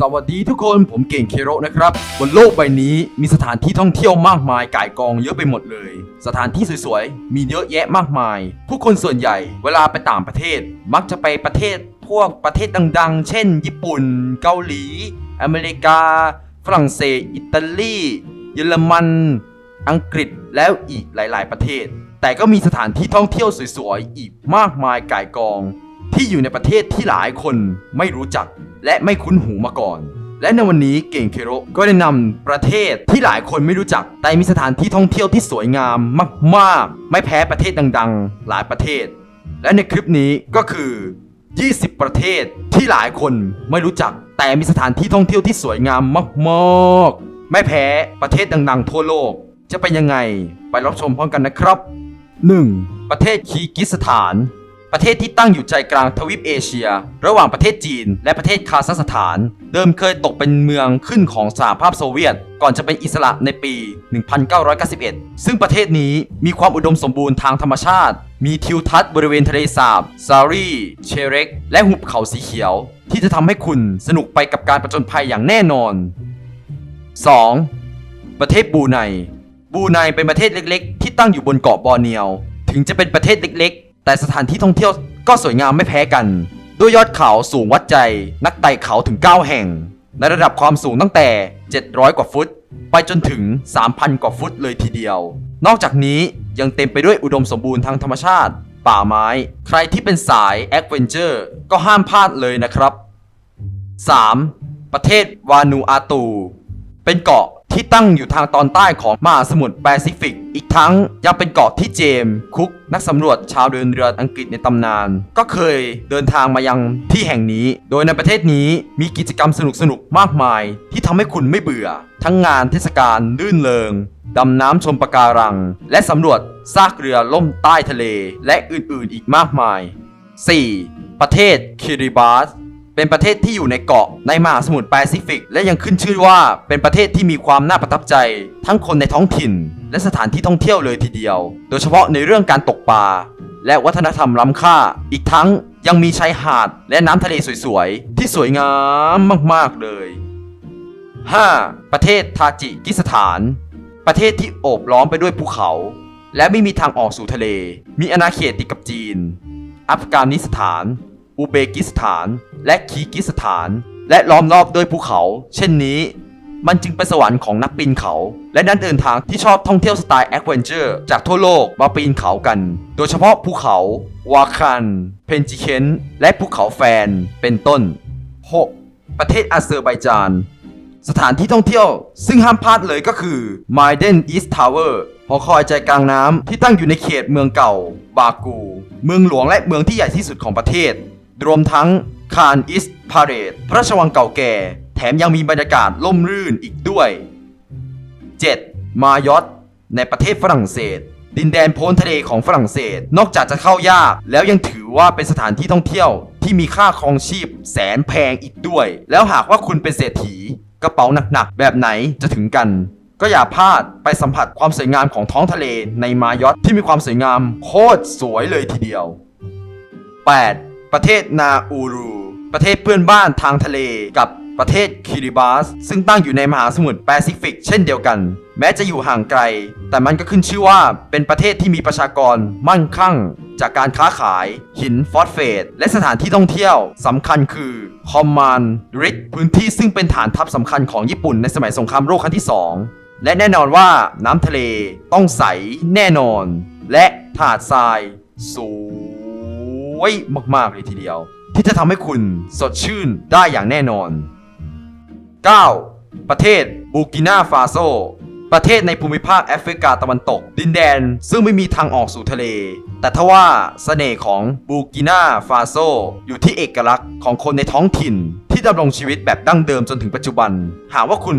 สวัสดีทุกคนผมเก่งเคโรนะครับ บนโลกใบนี้มีสถานที่ท่องเที่ยวมากมายก่ายกองเยอะไปหมดเลย สถานที่สวยๆ มีเยอะแยะมากมาย ผู้คนส่วนใหญ่เวลาไปต่างประเทศ มักจะไปประเทศพวกประเทศดังๆ เช่น ญี่ปุ่น เกาหลี อเมริกา ฝรั่งเศส อิตาลี เยอรมัน อังกฤษแล้วอีกหลาย ๆ ประเทศ แต่ก็มีสถานที่ท่องเที่ยวสวยๆ อีกมากมายก่ายกอง ที่อยู่ในประเทศที่หลายคนไม่รู้จัก และไม่คุ้นหูมาก่อน และในวันนี้เก่งเคโรก็ได้นำประเทศที่หลายคนไม่รู้จัก แต่มีสถานที่ท่องเที่ยวที่สวยงามมาก ๆ ไม่แพ้ประเทศดัง ๆ หลายประเทศ และในคลิปนี้ก็คือ 20 ประเทศที่หลายคนไม่รู้จัก แต่มีสถานที่ท่องเที่ยวที่สวยงามมากๆไม่แพ้ประเทศดัง ๆ ทั่วโลก จะเป็นยังไงไปรับชมพร้อมกันนะครับ 1. ประเทศคีร์กิสถาน ประเทศที่ตั้งอยู่ใจกลางทวีปเอเชีย ระหว่างประเทศจีน และประเทศคาซัคสถาน เดิมเคยตกเป็นเมืองขึ้นของสหภาพโซเวียต ก่อนจะเป็นอิสระในปี 1991 ซึ่งประเทศนี้มีความอุดมสมบูรณ์ทางธรรมชาติ มีทิวทัศน์บริเวณทะเลสาบซารีเชเร็ก และหุบเขาสีเขียว ที่จะทำให้คุณสนุกไปกับการประจนภัยอย่างแน่นอน 2. ประเทศบูไนบูไนเป็นประเทศเล็ก ๆ ที่ตั้งอยู่บนเกาะบอร์เนียว ถึงจะเป็นประเทศเล็กๆ แต่สถานที่ท่องเที่ยวก็สวยงามไม่แพ้กัน ด้วยยอดเขาสูงวัดใจ นักไต่เขาถึง 9 แห่ง ในระดับความสูงตั้งแต่ 700 กว่าฟุต ไปจนถึง 3,000 กว่าฟุตเลยทีเดียว นอกจากนี้ยังเต็มไปด้วยอุดมสมบูรณ์ทางธรรมชาติ ป่าไม้ ใครที่เป็นสายแอดเวนเจอร์ก็ห้ามพลาดเลยนะครับ 3. ประเทศวานูอาตู เป็นเกาะ ที่ตั้งอยู่ทางตอนใต้ของมหาสมุทรแปซิฟิก อีกทั้งยังเป็นเกาะที่เจมส์คุกนักสำรวจชาวเดินเรืออังกฤษในตำนาน ก็เคยเดินทางมายังที่แห่งนี้ โดยในประเทศนี้มีกิจกรรมสนุกๆมากมาย ที่ทำให้คุณไม่เบื่อ ทั้งงานเทศกาลลื่นเริงดำน้ำชมปะการัง และสำรวจซากเรือล่มใต้ทะเล และอื่นๆ อีกมากมาย 4. ประเทศคิริบาส เป็นประเทศที่อยู่ในเกาะในมหาสมุทรแปซิฟิก และยังขึ้นชื่อว่าเป็นประเทศที่มีความน่าประทับใจ ทั้งคนในท้องถิ่น และสถานที่ท่องเที่ยวเลยทีเดียว โดยเฉพาะในเรื่องการตกปลาและวัฒนธรรมล้ำค่า อีกทั้งยังมีชายหาดและน้ำทะเลสวยๆ ที่สวยงามมากๆเลย 5. ประเทศทาจิกิสถาน ประเทศที่โอบล้อมไปด้วยภูเขา และไม่มีทางออกสู่ทะเล มีอาณาเขตติดกับจีน อัฟกานิสถาน อุเบกิสถาน และคีกิสถาน และล้อมรอบด้วยภูเขา เช่นนี้ มันจึงเป็นสวรรค์ของนักปีนเขา และนักเดินทางที่ชอบท่องเที่ยวสไตล์แอดเวนเจอร์จากทั่วโลกมาปีนเขากัน โดยเฉพาะภูเขา วาคัน เพนจิเคนและภูเขาแฟน เป็นต้น 6. ประเทศอาเซอร์ไบจาน สถานที่ท่องเที่ยว ซึ่งห้ามพลาดเลยก็คือ m a i d e n East Tower หอคอยใจกลางน้ำที่ตั้งอยู่ในเขตเมืองเก่า บากู เมืองหลวงและเมืองที่ใหญ่ที่สุดของประเทศ รวมทั้งคานอิสพาเรตพระราชวังเก่าแก่ แถมยังมีบรรยากาศล่มรื่นอีกด้วย 7. มายอตในประเทศฝรั่งเศส ดินแดนโพ้นทะเลของฝรั่งเศส นอกจากจะเข้ายาก แล้วยังถือว่าเป็นสถานที่ท่องเที่ยว ที่มีค่าครองชีพแสนแพงอีกด้วย แล้วหากว่าคุณเป็นเศรษฐี กระเป๋าหนักๆ แบบไหนจะถึงกัน ก็อย่าพลาดไปสัมผัสความสวยงามของท้องทะเลในมายอตที่มีความสวยงามโคตรสวยเลยทีเดียว 8. ประเทศนาอูรู ประเทศเพื่อนบ้านทางทะเลกับประเทศคิริบาส ซึ่งตั้งอยู่ในมหาสมุทรแปซิฟิกเช่นเดียวกัน แม้จะอยู่ห่างไกล แต่มันก็ขึ้นชื่อว่าเป็นประเทศที่มีประชากรมั่งคั่ง จากการค้าขาย หินฟอสเฟต และสถานที่ท่องเที่ยวสำคัญคือคอมมานริกพื้นที่ซึ่งเป็นฐานทัพสำคัญของญี่ปุ่นในสมัยสงครามโลกครั้งที่ 2 และแน่นอนว่าน้ำทะเลต้องใสแน่นอน และถาดทรายสูง วยมากๆเลยทีเดียว ที่จะทำให้คุณสดชื่นได้อย่างแน่นอน 9. ประเทศบูกินาฟาโซ ประเทศในภูมิภาคแอฟริกาตะวันตก ดินแดนซึ่งไม่มีทางออกสู่ทะเล แต่ทว่าเสน่ห์ของบูกินาฟาโซ อยู่ที่เอกลักษณ์ของคนในท้องถิ่น ที่ดำรงชีวิตแบบดั้งเดิมจนถึงปัจจุบัน หากว่าคุณ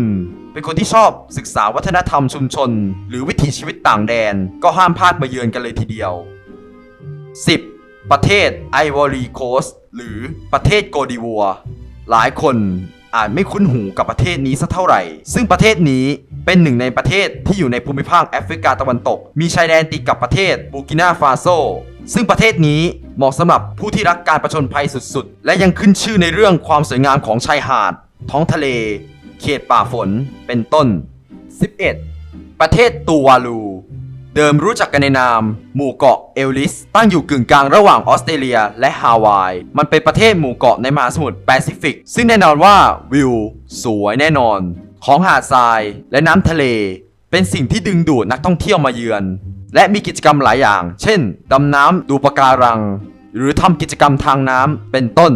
เป็นคนที่ชอบศึกษาวัฒนธรรมชุมชน หรือวิถีชีวิตต่างแดน ก็ห้ามพลาดมาเยือนกันเลยทีเดียว 10. ประเทศไอวอรีโคสหรือประเทศโกดิวัว หลายคนอาจไม่คุ้นหูกับประเทศนี้สักเท่าไหร่ ซึ่งประเทศนี้เป็นหนึ่งในประเทศที่อยู่ในภูมิภาคแอฟริกาตะวันตก มีชายแดนติดกับประเทศบูกินาฟาโซ ซึ่งประเทศนี้เหมาะสำหรับผู้ที่รักการประชนภัยสุดๆ และยังขึ้นชื่อในเรื่องความสวยงามของชายหาด ท้องทะเล เขตป่าฝน เป็นต้น 11. ประเทศตูวาลู เดิมรู้จักกันในนาม หมู่เกาะเอลลิส ตั้งอยู่กึ่งกลางระหว่างออสเตรเลียและฮาวาย มันเป็นประเทศหมู่เกาะในมหาสมุทรแปซิฟิก ซึ่งแน่นอนว่าวิว สวยแน่นอน ของหาดทรายและน้ำทะเล เป็นสิ่งที่ดึงดูดนักท่องเที่ยวมาเยือน และมีกิจกรรมหลายอย่าง เช่น ดำน้ำดูปะการัง หรือทำกิจกรรมทางน้ำเป็นต้น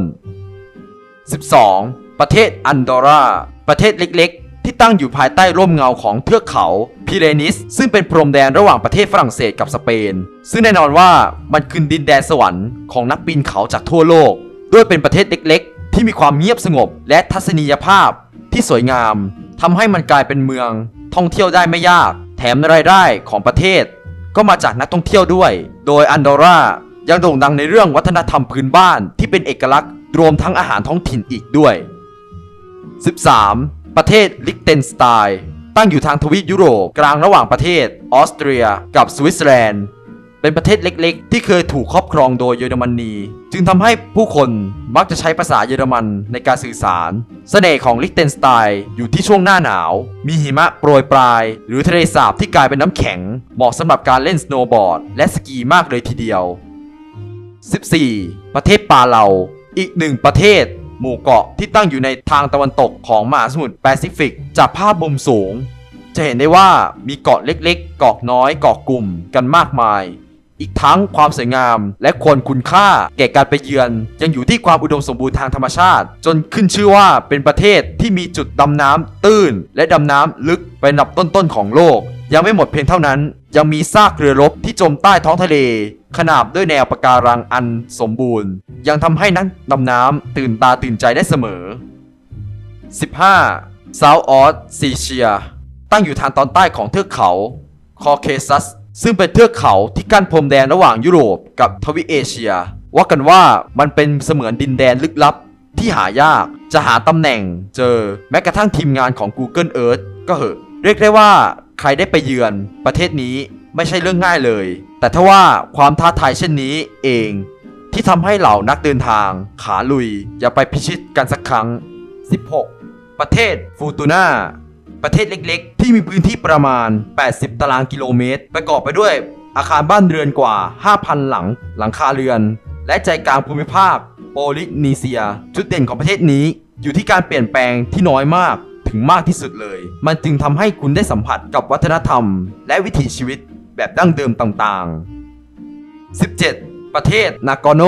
12. ประเทศอันดอร่า ประเทศเล็ก ที่ตั้งอยู่ภายใต้ร่มเงาของเทือกเขาพิเรนิส ซึ่งเป็นพรมแดนระหว่างประเทศฝรั่งเศสกับสเปน ซึ่งแน่นอนว่ามันคือดินแดนสวรรค์ของนักปีนเขาจากทั่วโลก ด้วยเป็นประเทศเล็กๆ ที่มีความเงียบสงบ และทัศนียภาพที่สวยงามทำให้มันกลายเป็นเมือง ท่องเที่ยวได้ไม่ยาก แถมรายได้ของประเทศ ก็มาจากนักท่องเที่ยวด้วย โดยอันดอร่ายังโด่งดังในเรื่องวัฒนธรรมพื้นบ้านที่เป็นเอกลักษณ์รวมทั้งอาหารท้องถิ่นอีกด้วย 13. ประเทศลิกเทนสไตน์ตั้งอยู่ทางทวีปยุโรปกลางระหว่างประเทศออสเตรียกับสวิตเซอร์แลนด์เป็นประเทศเล็กๆ ที่เคยถูกครอบครองโดยเยอรมนี จึงทำให้ผู้คนมักจะใช้ภาษาเยอรมันในการสื่อสารเสน่ห์ของลิกเทนสไตน์อยู่ที่ช่วงหน้าหนาว มีหิมะโปรยปลาย หรือทะเลสาบที่กลายเป็นน้ำแข็ง เหมาะสำหรับการเล่นสโนว์บอร์ด และสกีมากเลยทีเดียว 14. ประเทศปาเลาอีกหนึ่งประเทศ หมู่เกาะที่ตั้งอยู่ในทางตะวันตกของมหาสมุทรแปซิฟิก จากภาพมุมสูง จะเห็นได้ว่ามีเกาะเล็กๆ เกาะน้อยเกาะกลุ่มกันมากมาย อีกทั้งความสวยงามและควรคุณค่าแก่การไปเยือน ยังอยู่ที่ความอุดมสมบูรณ์ทางธรรมชาติ จนขึ้นชื่อว่าเป็นประเทศที่มีจุดดำน้ำตื้น และดำน้ำลึกเป็นดับต้นๆของโลก ยังไม่หมดเพียงเท่านั้น ยังมีซากเรือรบที่จมใต้ท้องทะเล ขนาบด้วยแนวปะการังอันสมบูรณ์ ยังทำให้นักดำน้ำตื่นตาตื่นใจได้เสมอ 15. South o s s e a ตั้งอยู่ทางตอนใต้ของเทือกเขาคอเคซัส ซึ่งเป็นเทือกเขาที่กั้นพรมแดนระหว่างยุโรปกับทวีปเอเชีย ว่ากันว่ามันเป็นเสมือนดินแดนลึกลับที่หายากจะหาตำแหน่งเจอแม้กระทั่งทีมงานของ Google Earth ก็เหอะ เรียกได้ว่า ใครได้ไปเยือนประเทศนี้ไม่ใช่เรื่องง่ายเลย แต่ถ้าว่าความท้าทายเช่นนี้เอง ที่ทำให้เหล่านักเดินทาง ขาลุยอย่าไปพิชิตกันสักครั้ง 16. ประเทศฟูตูนาประเทศเล็กๆ ที่มีพื้นที่ประมาณ 80 ตารางกิโลเมตร ประกอบไปด้วยอาคารบ้านเรือนกว่า 5,000 หลัง หลังคาเรือน และใจกลางภูมิภาคโปลินีเซีย จุดเด่นของประเทศนี้อยู่ที่การเปลี่ยนแปลงที่น้อยมาก ถึงมากที่สุดเลย มันจึงทำให้คุณได้สัมผัสกับวัฒนธรรม และวิถีชีวิตแบบดั้งเดิมต่างๆ 17. ประเทศนากอโน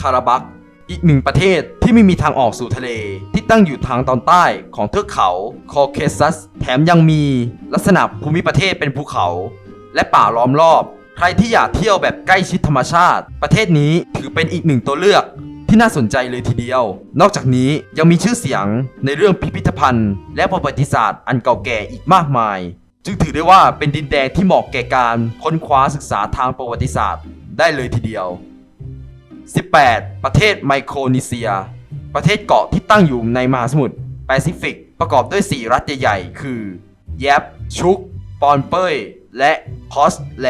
คาราบักอีกหนึ่งประเทศที่ไม่มีทางออกสู่ทะเล ที่ตั้งอยู่ทางตอนใต้ของเทือกเขาคอเคซัส แถมยังมีลักษณะภูมิประเทศเป็นภูเขา และป่าล้อมรอบ ใครที่อยากเที่ยวแบบใกล้ชิดธรรมชาติ ประเทศนี้ถือเป็นอีกหนึ่งตัวเลือก ที่น่าสนใจเลยทีเดียว นอกจากนี้ยังมีชื่อเสียงในเรื่องพิพิธภัณฑ์ และประวัติศาสตร์อันเก่าแก่อีกมากมาย จึงถือได้ว่าเป็นดินแดนที่เหมาะแก่การค้นคว้าศึกษาทางประวัติศาสตร์ได้เลยทีเดียว 18. ประเทศไมโครนีเซีย ประเทศเกาะที่ตั้งอยู่ในมหาสมุทรแปซิฟิก ประกอบด้วย 4 รัฐใหญ่ๆ คือ แยบ ชุก ปอนเปยและพอสแล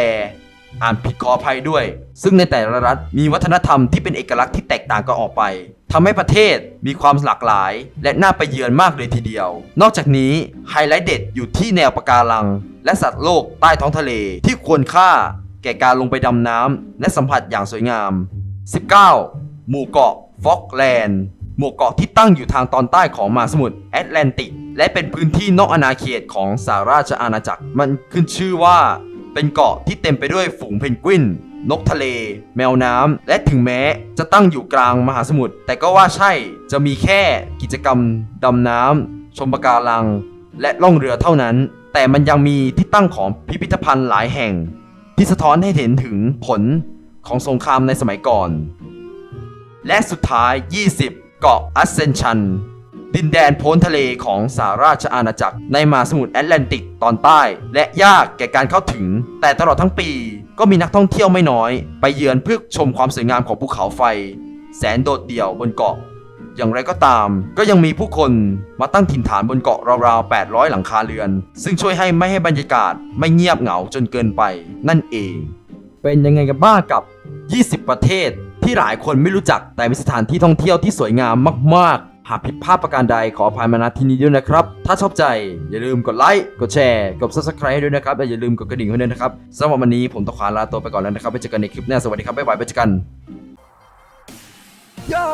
อ่านผิดขออภัยด้วย ซึ่งในแต่ละรัฐมีวัฒนธรรมที่เป็นเอกลักษณ์ที่แตกต่างกันออกไปทำให้ประเทศมีความหลากหลาย และน่าไปเยือนมากเลยทีเดียว นอกจากนี้ไฮไลท์เด็ดอยู่ที่แนวปะการัง และสัตว์โลกใต้ท้องทะเลที่ควรค่าแก่การลงไปดำน้ำและสัมผัสอย่างสวยงาม 19. หมู่เกาะฟอกแลนด์ หมู่เกาะที่ตั้งอยู่ทางตอนใต้ของมหาสมุทรแอตแลนติก และเป็นพื้นที่นอกอาณาเขตของสหราชอาณาจักร มันขึ้นชื่อว่า เป็นเกาะที่เต็มไปด้วยฝูงเพนกวิน นกทะเล แมวน้ำ และถึงแม้จะตั้งอยู่กลางมหาสมุทร แต่ก็ว่าใช่จะมีแค่กิจกรรมดำน้ำ ชมปะการัง และล่องเรือเท่านั้น แต่มันยังมีที่ตั้งของพิพิธภัณฑ์หลายแห่ง ที่สะท้อนให้เห็นถึงผลของสงครามในสมัยก่อน และสุดท้าย 20 เกาะอัสเซนชัน ดินแดนพ้นทะเลของสหราชอาณาจักรในมหาสมุทรแอตแลนติกตอนใต้ และยากแก่การเข้าถึง แต่ตลอดทั้งปีก็มีนักท่องเที่ยวไม่น้อย ไปเยือนเพื่อชมความสวยงามของภูเขาไฟ แสนโดดเดี่ยวบนเกาะ อย่างไรก็ตาม ก็ยังมีผู้คนมาตั้งถิ่นฐานบนเกาะราวๆ 800 หลังคาเรือน ซึ่งช่วยให้ไม่ให้บรรยากาศไม่เงียบเหงาจนเกินไป นั่นเอง เป็นยังไงกันบ้างกับ 20 ประเทศที่หลายคนไม่รู้จักแต่มีสถานที่ท่องเที่ยวที่สวยงามมาก หากผิดพลาดประการใดขออภัยมาณที่นี้ด้วยนะครับ ถ้าชอบใจอย่าลืมกดไลค์ กดแชร์ กด subscribe ให้ด้วยนะครับ และอย่าลืมกดกระดิ่งให้ด้วยนะครับสำหรับวันนี้ผมต้องขอลาตัวไปก่อนแล้วนะครับไว้เจอกันในคลิปหน้า สวัสดีครับ บ๊ายบายไว้เจอกันอย่า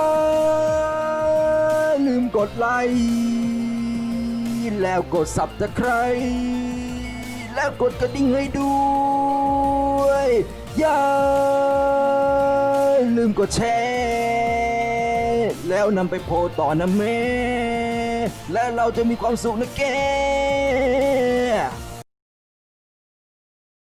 ลืมกดไลค์แล้วกด subscribe แล้วกดกระดิ่งให้ด้วยอย่าลืมกดแชร์ แล้วนำไปโพต่อนะเมและเราจะมีความสุขนะแก